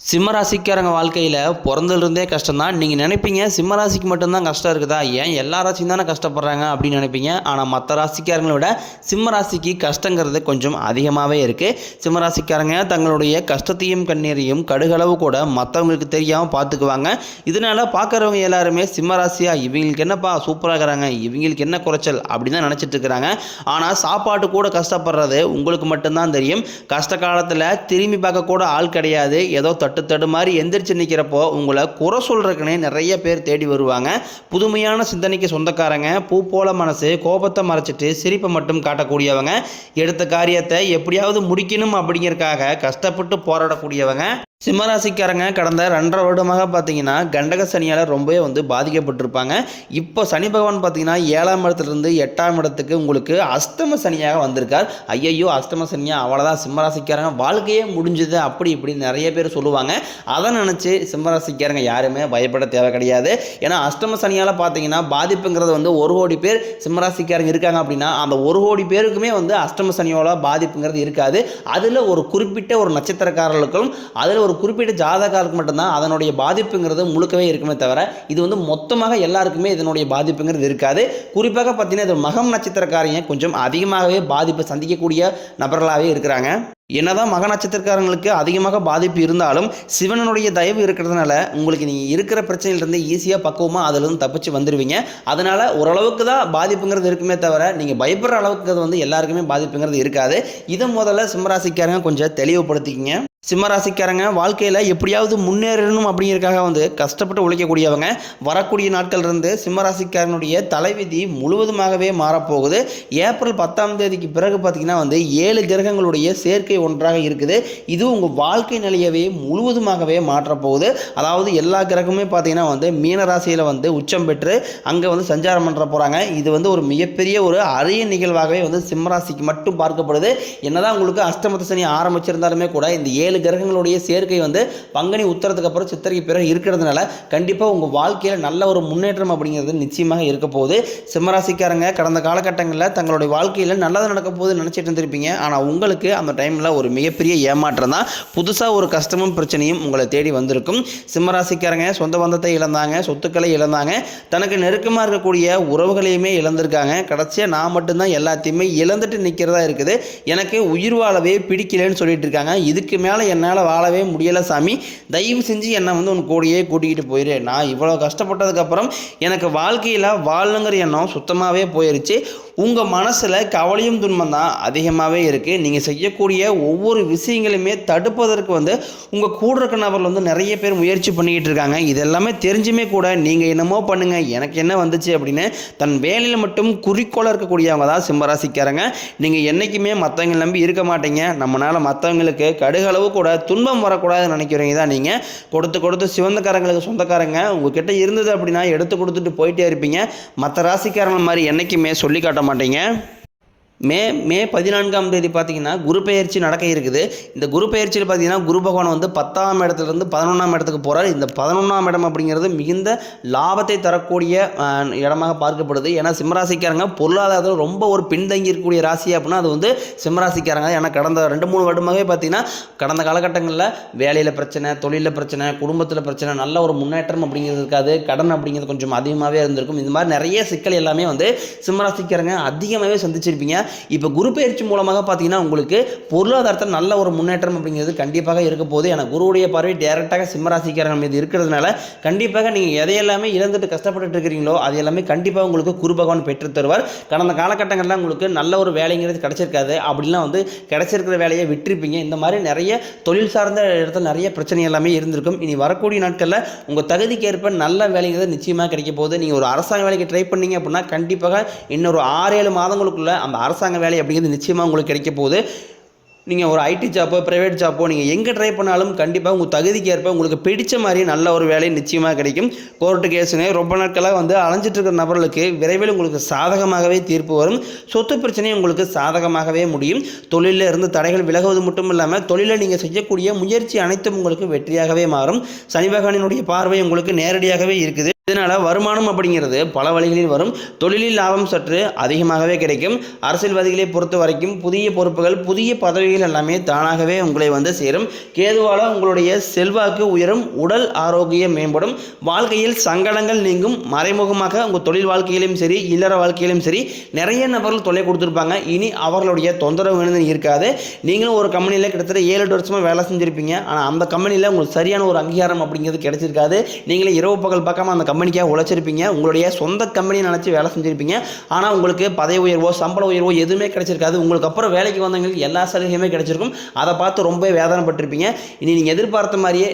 சிம்மராசிக்காரங்க வாழ்க்கையில் பிறந்ததுலேருந்தே கஷ்டம்தான். நீங்கள் நினைப்பீங்க சிம்மராசிக்கு மட்டும்தான் கஷ்டம் இருக்குதா? ஏன் எல்லா ராசியும் தானே கஷ்டப்படுறாங்க அப்படின்னு நினைப்பீங்க. ஆனால் மற்ற ராசிக்காரங்களை விட சிம்மராசிக்கு கஷ்டங்கிறது கொஞ்சம் அதிகமாகவே இருக்குது சிம்மராசிக்காரங்க தங்களுடைய கஷ்டத்தையும் கண்ணீரையும் கடுகளவு கூட மற்றவங்களுக்கு தெரியாமல் பார்த்துக்குவாங்க. இதனால் பார்க்குறவங்க எல்லாருமே சிம்மராசியா இவங்களுக்கு என்னப்பா சூப்பராக இருக்கிறாங்க இவங்களுக்கு என்ன குறைச்சல் அப்படின்னு தான் நினச்சிட்டு இருக்கிறாங்க. ஆனால் சாப்பாட்டு கூட கஷ்டப்படுறது உங்களுக்கு மட்டும்தான் தெரியும். கஷ்ட காலத்தில் திரும்பி பார்க்க கூட ஆள் கிடையாது. ஏதோ தட்டு தடு மாதிரி எந்திரிச்சு நிற்கிறப்போ உங்களை குறை சொல்கிறதுக்குனே நிறைய பேர் தேடி வருவாங்க. புதுமையான சிந்தனைக்கு சொந்தக்காரங்க பூ போல மனசு கோபத்தை மறைச்சிட்டு சிரிப்பை மட்டும் காட்டக்கூடியவங்க. எடுத்த காரியத்தை எப்படியாவது முடிக்கணும் அப்படிங்கிறதுக்காக கஷ்டப்பட்டு போராடக்கூடியவங்க. சிம்மராசிக்காரங்க கடந்த ரெண்டரை வருடமாக பார்த்தீங்கன்னா கண்டக சனியால் ரொம்பவே வந்து பாதிக்கப்பட்டிருப்பாங்க. இப்போ சனி பகவான் பார்த்தீங்கன்னா ஏழாம் இடத்துலேருந்து எட்டாம் இடத்துக்கு உங்களுக்கு அஷ்டம சனியாக வந்திருக்கார். ஐயையோ அஷ்டம சனியா? அவ்வளோதான் சிம்மராசிக்காரங்க வாழ்க்கையே முடிஞ்சுது. அப்படி இப்படி நிறைய பேர் சொல்லுவாங்க. அதை நினச்சி சிம்மராசிக்காரங்க யாருமே பயப்பட தேவை கிடையாது. ஏன்னா அஷ்டம சனியால் பார்த்தீங்கன்னா பாதிப்புங்கிறது வந்து ஒரு கோடி பேர் சிம்மராசிக்காரங்க இருக்காங்க அப்படின்னா அந்த ஒரு கோடி பேருக்குமே வந்து அஷ்டம சனியோட பாதிப்புங்கிறது இருக்காது. அதில் ஒரு குறிப்பிட்ட ஒரு நட்சத்திரக்காரர்களுக்கும் அதில் ஒரு குறிப்பிட்ட ஜாதகாருக்கு மட்டும்தான் அதனுடைய பாதிப்புங்கிறது முழுக்கவே இருக்குமே தவிர இது வந்து மொத்தமாக எல்லாருக்குமே இதனுடைய பாதிப்புங்கிறது இருக்காது. குறிப்பாக பார்த்தீங்கன்னா இது மகம் நட்சத்திரக்காரங்க கொஞ்சம் அதிகமாகவே பாதிப்பை சந்திக்கக்கூடிய நபர்களாகவே இருக்கிறாங்க. என்னதான் மக நட்சத்திரக்காரங்களுக்கு அதிகமாக பாதிப்பு இருந்தாலும் சிவனனுடைய தயவு இருக்கிறதுனால உங்களுக்கு நீங்கள் இருக்கிற பிரச்சனையிலிருந்து ஈஸியாக பக்குவமாக அதிலிருந்து தப்பிச்சு வந்துடுவீங்க அதனால் ஓரளவுக்கு தான் பாதிப்புங்கிறது இருக்குமே தவிர நீங்கள் பயப்படுற அளவுக்கு அது வந்து எல்லாருக்குமே பாதிப்புங்கிறது இருக்காது. இதை முதல்ல சிம்மராசிக்காரங்க கொஞ்சம் தெளிவுபடுத்திக்கிங்க. சிம்மராசிக்காரங்க வாழ்க்கையில் எப்படியாவது முன்னேறணும் அப்படிங்கிறதுக்காக வந்து கஷ்டப்பட்டு உழைக்கக்கூடியவங்க வரக்கூடிய நாட்கள் இருந்து சிம்மராசிக்காரனுடைய தலைவிதி முழுவதுமாகவே மாறப்போகுது. ஏப்ரல் பத்தாம் தேதிக்கு பிறகு பார்த்தீங்கன்னா வந்து ஏழு கிரகங்களுடைய சேர்க்கை ஒன்றாக இருக்குது. இது உங்கள் வாழ்க்கை நிலையவே முழுவதுமாகவே மாற்றப்போகுது. அதாவது எல்லா கிரகமுமே பார்த்தீங்கன்னா வந்து மீனராசியில் வந்து உச்சம் பெற்று அங்கே வந்து சஞ்சாரம் பண்ணுற போகிறாங்க இது வந்து ஒரு மிகப்பெரிய ஒரு அரிய நிகழ்வாகவே வந்து சிம்மராசிக்கு மட்டும் பார்க்கப்படுது. என்னதான் உங்களுக்கு அஷ்டமத்த சனி ஆரம்பிச்சிருந்தாலுமே கூட இந்த ஏழு கிரகங்களுடைய சேர்க்கை வந்து பங்குனி உத்தரத்துக்கு அப்புறம் சித்திரைக்கு பிறகு இருக்கிறதுனால கண்டிப்பாக உங்கள் வாழ்க்கையில் நல்ல ஒரு முன்னேற்றம் அப்படிங்கிறது நிச்சயமாக இருக்க போகுது. சிம்மராசிக்காரங்க கடந்த காலகட்டங்களில் தங்களுடைய வாழ்க்கையில் நல்லது நடக்க போகுது நினச்சிட்டு இருந்திருப்பீங்க. ஆனால் உங்களுக்கு அந்த டைமில் ஒரு மிகப்பெரிய ஏமாற்றம் தான். புதுசாக ஒரு கஷ்டமும் பிரச்சனையும் உங்களை தேடி வந்திருக்கும். சிம்மராசிக்காரங்க சொந்த பந்தத்தை இழந்தாங்க சொத்துக்களை இழந்தாங்க. தனக்கு நெருக்கமாக இருக்கக்கூடிய உறவுகளையுமே இழந்திருக்காங்க. கடைசியாக நான் மட்டும்தான் எல்லாத்தையுமே இழந்துட்டு நிற்கிறதா இருக்குது. எனக்கு உயிர் வாழவே பிடிக்கலன்னு சொல்லிட்டு இருக்காங்க. இதுக்கு மேலே என்னால் வாழவே முடியலை சாமி. தயவு செஞ்சு என்னை வந்து உன் கூடயே கூட்டிகிட்டு போயிரு. நான் இவ்வளோ கஷ்டப்பட்டதுக்கப்புறம் எனக்கு வாழ்க்கையில் வாழணுங்கிற எண்ணம் சுத்தமாகவே போயிருச்சு. உங்கள் மனசில் கவலையும் துன்பம் தான் அதிகமாகவே இருக்குது நீங்கள் செய்யக்கூடிய ஒவ்வொரு விஷயங்களுமே தடுப்பதற்கு வந்து உங்கள் கூட இருக்க நபரில் வந்து நிறைய பேர் முயற்சி பண்ணிக்கிட்டு இருக்காங்க. இது எல்லாமே தெரிஞ்சுமே கூட நீங்கள் என்னமோ பண்ணுங்கள் எனக்கு என்ன வந்துச்சு அப்படின்னு தன் வேலையில் மட்டும் குறிக்கோளாக இருக்கக்கூடியவங்க தான் சிம்மராசிக்காரங்க நீங்கள் என்றைக்குமே மற்றவங்க நம்பி இருக்க மாட்டீங்க. நம்மளால் மற்றவங்களுக்கு கடுகளவு கூட துன்பம் வரக்கூடாதுன்னு நினைக்கிறவங்க தான் நீங்கள் கொடுத்து கொடுத்து சிவந்தக்காரங்களுக்கு சொந்தக்காரங்க உங்ககிட்ட இருந்தது அப்படின்னா எடுத்து கொடுத்துட்டு போயிட்டே இருப்பீங்க. மற்ற ராசிக்காரங்க மாதிரி என்றைக்குமே சொல்லி காட்ட மாட்டீங்க. மே மே பதினான்காம் தேதி பார்த்தீங்கன்னா குரு பெயர்ச்சி நடக்க இருக்குது. இந்த குரு பெயர்ச்சியில் பார்த்தீங்கன்னா குரு பகவான் வந்து பத்தாம் இடத்துலேருந்து பதினொன்றாம் இடத்துக்கு போகிறார் இந்த பதினொன்றாம் இடம் அப்படிங்கிறது மிகுந்த லாபத்தை தரக்கூடிய இடமாக பார்க்கப்படுது. ஏன்னா சிம்மராசிக்காரங்க பொருளாதாரத்தில் ரொம்ப ஒரு பின்தங்கி இருக்கக்கூடிய ராசி அப்படின்னா அது வந்து சிம்மராசிக்காரங்க ஏன்னா கடந்த ரெண்டு மூணு வருடமாகவே பார்த்தீங்கன்னா கடந்த காலகட்டங்களில் வேலையில் பிரச்சனை தொழிலில் பிரச்சனை குடும்பத்தில் பிரச்சனை நல்ல ஒரு முன்னேற்றம் அப்படிங்கிறது இருக்காது. கடன் அப்படிங்கிறது கொஞ்சம் அதிகமாகவே இருந்திருக்கும். இந்த மாதிரி நிறைய சிக்கல் எல்லாமே வந்து சிம்மராசிக்காரங்க அதிகமாகவே சந்திச்சிருப்பீங்க. இப்போ குரு பயிற்சி மூலமாக பார்த்தீங்கன்னா உங்களுக்கு பொருளாதாரத்தில் நல்ல ஒரு முன்னேற்றம் அப்படிங்கிறது கண்டிப்பாக இருக்க போகுது. ஏன்னா குருவுடைய பார்வை டேரெக்டாக சிம்மராசிக்காரர்கள் மீது இருக்கிறதுனால கண்டிப்பாக நீங்கள் எதையெல்லாமே இழந்துட்டு கஷ்டப்பட்டுட்டு இருக்கிறீங்களோ அது எல்லாமே கண்டிப்பாக உங்களுக்கு குரு பகவான் பெற்று தருவார். கடந்த காலகட்டங்களில் உங்களுக்கு நல்ல ஒரு வேலைங்கிறது கிடைச்சிருக்காது. அப்படிலாம் வந்து கிடைச்சிருக்கிற வேலையை விட்டிருப்பீங்க. இந்த மாதிரி நிறைய தொழில் சார்ந்த இடத்துல நிறைய பிரச்சனை எல்லாமே இருந்திருக்கும். இனி வரக்கூடிய நாட்களில் உங்கள் தகுதிக்கு ஏற்ப நல்ல வேலைங்கிறது நிச்சயமாக கிடைக்க போகுது. நீங்கள் ஒரு அரசாங்க வேலைக்கு ட்ரை பண்ணீங்க அப்படின்னா கண்டிப்பாக இன்னொரு ஆறு ஏழு மாதங்களுக்குள்ள அந்த அரசாங்க வேலை அப்படிங்கிறது நிச்சயமாக உங்களுக்கு கிடைக்க போகுது. நீங்கள் ஒரு ஐடி ஜாப்போ ப்ரைவேட் ஜாப்போ நீங்கள் எங்கே ட்ரை பண்ணாலும் கண்டிப்பாக உங்கள் தகுதிக்கு ஏற்ப உங்களுக்கு பிடிச்ச மாதிரி நல்ல ஒரு வேலை நிச்சயமாக கிடைக்கும். கோர்ட்டு கேஸுங்க ரொம்ப நாட்களாக வந்து அலைஞ்சிட்டு இருக்கிற நபர்களுக்கு விரைவில் உங்களுக்கு சாதகமாகவே தீர்ப்பு வரும். சொத்து பிரச்சனையும் உங்களுக்கு சாதகமாகவே முடியும். தொழிலில் இருந்து தடைகள் விலகுவது மட்டும் இல்லாமல் தொழிலில் நீங்கள் செய்யக்கூடிய முயற்சி அனைத்தும் உங்களுக்கு வெற்றியாகவே மாறும். சனி பகவானினுடைய பார்வை உங்களுக்கு நேரடியாகவே இருக்குது. இதனால் வருமானம் அப்படிங்கிறது பல வழிகளில் வரும். தொழிலில் லாபம் சற்று அதிகமாகவே கிடைக்கும். அரசியல்வாதிகளை பொறுத்த வரைக்கும் புதிய பொறுப்புகள் புதிய பதவிகள் எல்லாமே தானாகவே உங்களை வந்து சேரும். கேதுவால உங்களுடைய செல்வாக்கு உயரும் உடல் ஆரோக்கியம் மேம்படும். வாழ்க்கையில் சங்கடங்கள் நீங்கும். மறைமுகமாக உங்கள் தொழில் வாழ்க்கையிலும் சரி இல்லற வாழ்க்கையிலும் சரி நிறைய நபர்கள் தொல்லை கொடுத்துருப்பாங்க. இனி அவர்களுடைய தொந்தரவு வேணும்னு இருக்காது நீங்களும் ஒரு கம்பெனியில் கிட்டத்தட்ட ஏழு எட்டு வருஷமாக வேலை செஞ்சுருப்பீங்க. ஆனால் அந்த கம்பெனியில் உங்களுக்கு சரியான ஒரு அங்கீகாரம் அப்படிங்கிறது கிடைச்சிருக்காது. நீங்களே இரவு பகல் பக்கமாக அந்த கம்பெனிக்காக உழைச்சிருப்பீங்க. உங்களுடைய சொந்த கம்பெனியை நினச்சி வேலை செஞ்சுருப்பீங்க. ஆனால் உங்களுக்கு பதவி உயர்வோ சம்பள உயர்வோ எதுவுமே கிடைச்சிருக்காது. உங்களுக்கு அப்புறம் வேலைக்கு வந்தவங்களுக்கு எல்லா சலுகையுமே கிடைச்சிருக்கும். அதை பார்த்து ரொம்ப வேதனைப்பட்டிருப்பீங்க. இனி நீங்கள் எதிர்பார்த்த மாதிரியே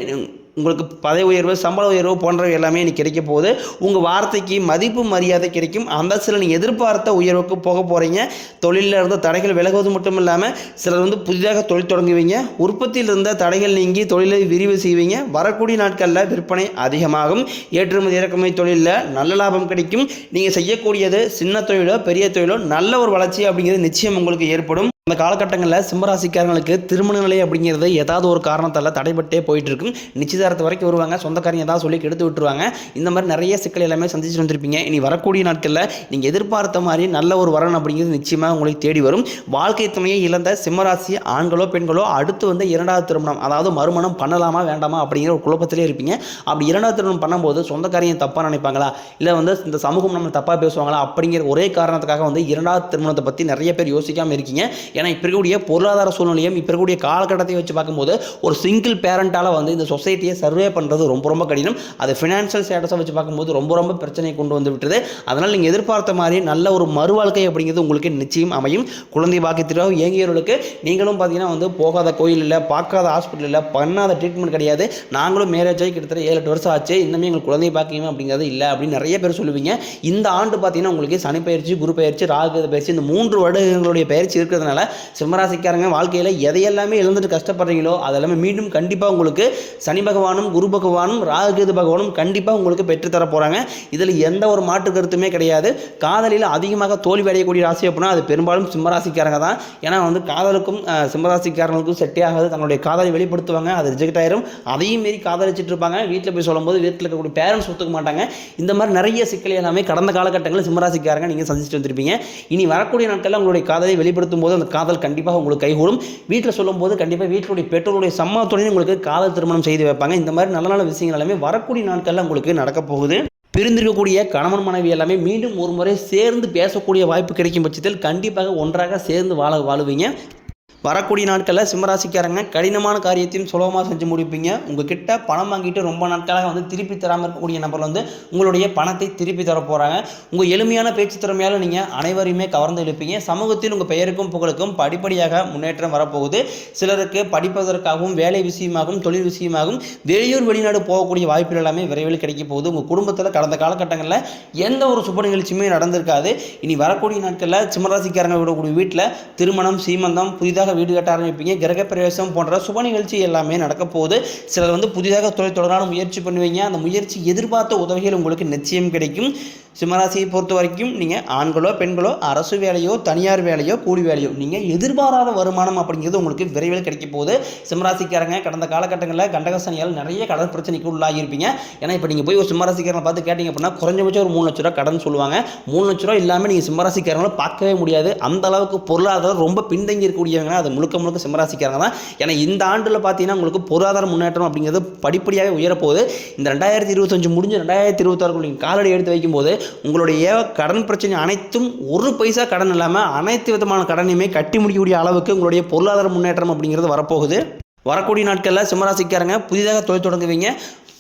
உங்களுக்கு பதவி உயர்வு சம்பள உயர்வு போன்றவை எல்லாமே இன்னைக்கு கிடைக்க போகுது. உங்கள் வார்த்தைக்கு மதிப்பு மரியாதை கிடைக்கும். அந்த சில நீங்கள் எதிர்பார்த்த உயர்வுக்கு போக போகிறீங்க தொழிலில் இருந்த தடைகள் விலகுவது மட்டும் இல்லாமல் சிலர் வந்து புதிதாக தொழில் தொடங்குவீங்க. உற்பத்தியில் இருந்த தடைகள் நீங்கி தொழிலை விரிவு செய்வீங்க. வரக்கூடிய நாட்களில் விற்பனை அதிகமாகும். ஏற்றுமதி இறக்குமதி தொழிலில் நல்ல லாபம் கிடைக்கும். நீங்கள் செய்யக்கூடியது சின்ன தொழிலோ பெரிய தொழிலோ நல்ல ஒரு வளர்ச்சி அப்படிங்கிறது நிச்சயம் உங்களுக்கு ஏற்படும். அந்த காலகட்டங்களில் சிம்மராசிக்காரங்களுக்கு திருமண நிலை அப்படிங்கிறது ஏதாவது ஒரு காரணத்தால் தடைபட்டே போயிட்டு இருக்கும் நிச்சயதாரத்து வரைக்கும் வருவாங்க. சொந்தக்காரங்க ஏதாவது சொல்லி கெடுத்து விட்டுருவாங்க. இந்த மாதிரி நிறைய சிக்கல் எல்லாமே சந்திச்சு வந்திருப்பீங்க. இனி வரக்கூடிய நாட்களில் நீங்கள் எதிர்பார்த்த மாதிரி நல்ல ஒரு வரன் அப்படிங்கிறது நிச்சயமாக உங்களுக்கு தேடி வரும். வாழ்க்கை துணையை இழந்த சிம்மராசி ஆண்களோ பெண்களோ அடுத்து வந்து இரண்டாவது திருமணம் அதாவது மறுமணம் பண்ணலாமா வேண்டாமா அப்படிங்கிற ஒரு குழப்பத்திலே இருப்பீங்க. அப்படி இரண்டாவது திருமணம் பண்ணும்போது சொந்தக்காரங்க தப்பாக நினைப்பாங்களா? இல்லை வந்து இந்த சமூகம் நம்ம தப்பாக பேசுவாங்களா? அப்படிங்கிற ஒரே காரணத்துக்காக வந்து இரண்டாவது திருமணத்தை பற்றி நிறைய பேர் யோசிக்காமல் இருக்கீங்க. ஏன்னா இப்போ இருக்கக்கூடிய பொருளாதார சூழ்நிலையும் இப்போ இருக்கக்கூடிய காலகட்டத்தை வச்சு பார்க்கும்போது ஒரு சிங்கிள் பேரண்ட்டால் வந்து இந்த சொசைட்டியை சர்வே பண்ணுறது ரொம்ப ரொம்ப கடினம். அது ஃபினான்ஷியல் ஸ்டேட்டஸை வச்சு பார்க்கும்போது ரொம்ப ரொம்ப பிரச்சனையை கொண்டு வந்து விட்டுது அதனால் நீங்கள் எதிர்பார்த்த மாதிரி நல்ல ஒரு மறு வாழ்க்கை அப்படிங்கிறது உங்களுக்கு நிச்சயம் அமையும். குழந்தை பாக்கியத்திற்காக இயங்கியவர்களுக்கு நீங்களும் பார்த்தீங்கன்னா வந்து போகாத கோயில் இல்லை பார்க்காத ஹாஸ்பிட்டல் இல்லை பண்ணாத ட்ரீட்மெண்ட் கிடையாது. நாங்களும் மேரேஜ் ஆகி கிட்டத்தட்ட ஏழு எட்டு வருஷம் ஆச்சு. இன்னுமே எங்களுக்கு குழந்தை பாக்கியம் அப்படிங்கிறது இல்லை அப்படின்னு நிறைய பேர் சொல்லுவீங்க. இந்த ஆண்டு பார்த்தீங்கன்னா உங்களுக்கு சனி பயிற்சி குரு பயிற்சி ராகு பயிற்சி இந்த மூன்று வருடங்களுடைய பயிற்சி இருக்கிறதுனால சிம்மராசிக்காரங்க வாழ்க்கையில் எதையெல்லாமே இழந்துட்டு கஷ்டப்படுறீங்களோ அதெல்லாமே மீண்டும் கண்டிப்பாக உங்களுக்கு சனி பகவானும் குரு பகவானும் ராகுகேது பகவானும் கண்டிப்பாக உங்களுக்கு பெற்றுத்தர போகிறாங்க இதில் எந்த ஒரு மாற்று கருத்துமே கிடையாது. காதலில் அதிகமாக தோல்வி அடையக்கூடிய ராசி அப்படின்னா அது பெரும்பாலும் சிம்மராசிக்காரங்க தான். ஏன்னா வந்து காதலுக்கும் சிம்மராசிக்காரங்களுக்கும் செட்டே ஆகாது. தங்களுடைய காதலை வெளிப்படுத்துவாங்க அது ரிஜெக்ட் ஆயிரும். அதையும் மீறி காதலிச்சிட்டு இருப்பாங்க. வீட்டில் போய் சொல்லும்போது வீட்டில் இருக்கக்கூடிய பேரண்ட்ஸ் ஒத்துக்க மாட்டாங்க. இந்த மாதிரி நிறைய சிக்கல் எல்லாமே கடந்த காலகட்டங்களில் சிம்மராசிக்காரங்க நீங்கள் சந்திச்சுட்டு வந்திருப்பீங்க. இனி வரக்கூடிய நாட்களில் உங்களுடைய காதலை வெளிப்படுத்தும் போது அந்த காதல் கண்டிப்பாக உங்களுக்கு கைகூடும். வீட்டில் சொல்லும்போது கண்டிப்பாக வீட்டிலுடைய பெற்றோருடைய சம்மதத்துடன் உங்களுக்கு காதல் திருமணம் செய்து வைப்பாங்க. இந்த மாதிரி நல்ல நல்ல விஷயங்கள் எல்லாமே வரக்கூடிய நாட்களில் உங்களுக்கு நடக்கப் போகுது. பிரிந்திருக்கக்கூடிய கணவன் மனைவி எல்லாமே மீண்டும் ஒரு முறை சேர்ந்து பேசக்கூடிய வாய்ப்பு கிடைக்கும் பட்சத்தில் கண்டிப்பாக ஒன்றாக சேர்ந்து வாழ வாழுவீங்க. வரக்கூடிய நாட்களில் சிம்மராசிக்காரங்க கடினமான காரியத்தையும் சுலபமாக செஞ்சு முடிப்பீங்க. உங்ககிட்ட பணம் வாங்கிட்டு ரொம்ப நாட்களாக வந்து திருப்பி தராமல் இருக்கக்கூடிய நபர் வந்து உங்களுடைய பணத்தை திருப்பி தர போகிறாங்க உங்கள் எளிமையான பேச்சு திறமையால் நீங்கள் அனைவரையுமே கவர்ந்து இழுப்பீங்க. சமூகத்தில் உங்கள் பெயருக்கும் புகழுக்கும் படிப்படியாக முன்னேற்றம் வரப்போகுது. சிலருக்கு படிப்பதற்காகவும் வேலை விஷயமாகவும் தொழில் விஷயமாகவும் வெளியூர் வெளிநாடு போகக்கூடிய வாய்ப்புகள் எல்லாமே விரைவில் கிடைக்க போகுது. உங்கள் குடும்பத்தில் கடந்த காலகட்டங்களில் எந்த ஒரு சுப நிகழ்ச்சியுமே நடந்திருக்காது. இனி வரக்கூடிய நாட்களில் சிம்மராசிக்காரங்க விடக்கூடிய வீட்டில் திருமணம் சீமந்தம் புதிதாக வீடு கட்ட ஆரம்பிப்பீங்க. கிரகப்பிரவேசம் போன்ற சுப நிகழ்ச்சி எல்லாமே நடக்க போகுது. சிலர் வந்து புதிதாக தொழில் தொடரான முயற்சி பண்ணுவீங்க. அந்த முயற்சி எதிர்பார்த்த உதவிகள் உங்களுக்கு நிச்சயம் கிடைக்கும். சிம்மராசியை பொறுத்த வரைக்கும் நீங்கள் ஆண்களோ பெண்களோ அரசு வேலையோ தனியார் வேலையோ கூலி வேலையோ நீங்கள் எதிர்பாராத வருமானம் அப்படிங்கிறது உங்களுக்கு விரைவில் கிடைக்க போகுது. சிம்மராசிக்காரங்க கடந்த காலகட்டங்களில் கண்டகசனியால் நிறைய கடன் பிரச்சனைக்கு உள்ளாகியிருப்பீங்க ஏன்னா இப்போ நீங்கள் போய் ஒரு சிம்மராசிக்காரங்களை பார்த்து கேட்டிங்க அப்படின்னா குறைஞ்சபட்சம் ஒரு மூணு லட்ச ரூபா கடன் சொல்லுவாங்க. மூணு லட்ச ரூபா இல்லாமல் நீங்கள் சிம்மராசிக்காரங்களை பார்க்கவே முடியாது. அந்த அளவுக்கு பொருளாதாரம் ரொம்ப பின்தங்கி இருக்கக்கூடியவங்க அது முழுக்க முழுக்க சிம்மராசிக்காரங்க தான். ஏன்னா இந்த ஆண்டில் பார்த்தீங்கன்னா உங்களுக்கு பொருளாதார முன்னேற்றம் அப்படிங்கிறது படிப்படியாக உயரப்போகுது. இந்த ரெண்டாயிரத்தி இருபத்தஞ்சு முடிஞ்சு ரெண்டாயிரத்தி இருபத்தாறு நீங்கள் காலடி எடுத்து வைக்கும்போது உங்களுடைய கடன் பிரச்சனை அனைத்தும் ஒரு பைசா கடன் இல்லாமல் அனைத்து விதமான கடனையுமே கட்டி முடிக்கக்கூடிய அளவுக்கு உங்களுடைய பொருளாதார முன்னேற்றம் அப்படிங்கிறது வரப்போகுது. வரக்கூடிய நாட்களில் சிம்மராசிக்காரங்க புதிதாக தொழில் தொடங்குவீங்க.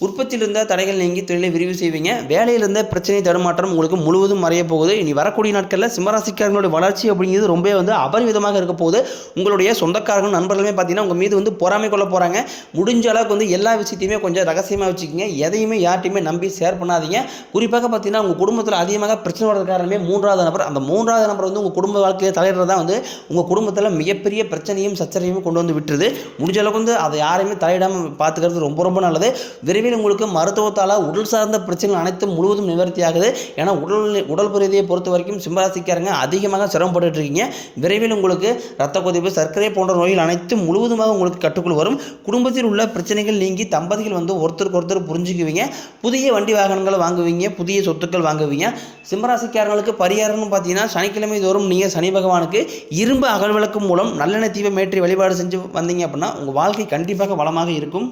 உற்பத்தியில் இருந்த தடைகள் நீங்கி தொழிலை விரிவு செய்வீங்க. வேலையில் இருந்த பிரச்சனை தடுமாற்றம் உங்களுக்கு முழுவதும் மறைய போகுது. இனி வரக்கூடிய நாட்களில் சிம்மராசிக்காரங்களுடைய வளர்ச்சி அப்படிங்கிறது ரொம்ப வந்து அபரிவிதமாக இருக்க போகுது. உங்களுடைய சொந்தக்காரர்கள் நண்பர்களுமே பார்த்தீங்கன்னா உங்கள் மீது வந்து பொறாமை கொள்ள போகிறாங்க முடிஞ்ச அளவுக்கு வந்து எல்லா விஷயத்தையுமே கொஞ்சம் ரகசியமாக வச்சுக்கோங்க. எதையுமே யார்ட்டையுமே நம்பி ஷேர் பண்ணாதீங்க. குறிப்பாக பார்த்தீங்கன்னா உங்கள் குடும்பத்தில் அதிகமாக பிரச்சனை வர்றது காரணமே மூன்றாவது நபர். அந்த மூன்றாவது நபர் வந்து உங்கள் குடும்ப வாழ்க்கையை தலையிடுறது தான் வந்து உங்கள் குடும்பத்தில் மிகப்பெரிய பிரச்சனையும் சச்சரவையும் கொண்டு வந்து விட்டுருது. முடிஞ்ச அளவுக்கு வந்து அதை யாரையுமே தலையிடாமல் பார்த்துக்கிறது ரொம்ப ரொம்ப நல்லது. விரைவில் விரைவில் உங்களுக்கு மருத்துவத்தால் உடல் சார்ந்த பிரச்சனைகள் அனைத்தும் முழுவதும் நிவர்த்தியாகுது. ஏன்னா உடல் உடல் பிரதியை பொறுத்த வரைக்கும் சிம்மராசிக்காரங்க அதிகமாக சிரமப்பட்டுட்டு இருக்கீங்க விரைவில் உங்களுக்கு ரத்த கொதிப்பு சர்க்கரை போன்ற நோய்கள் அனைத்தும் முழுவதுமாக உங்களுக்கு கட்டுக்குள் வரும். குடும்பத்தில் உள்ள பிரச்சனைகள் நீங்கி தம்பதிகள் வந்து ஒருத்தருக்கு ஒருத்தர் புரிஞ்சுக்குவீங்க. புதிய வண்டி வாகனங்கள் வாங்குவீங்க புதிய சொத்துக்கள் வாங்குவீங்க. சிம்மராசிக்காரங்களுக்கு பரிகாரம்னு பார்த்தீங்கன்னா சனிக்கிழமை தோறும் நீங்கள் சனி பகவானுக்கு இரும்பு அகல் விளக்கு மூலம் நல்லெண்ணெய் தீபம் ஏற்றி வழிபாடு செஞ்சு வந்தீங்க அப்படின்னா உங்கள் வாழ்க்கை கண்டிப்பாக வளமாக இருக்கும்.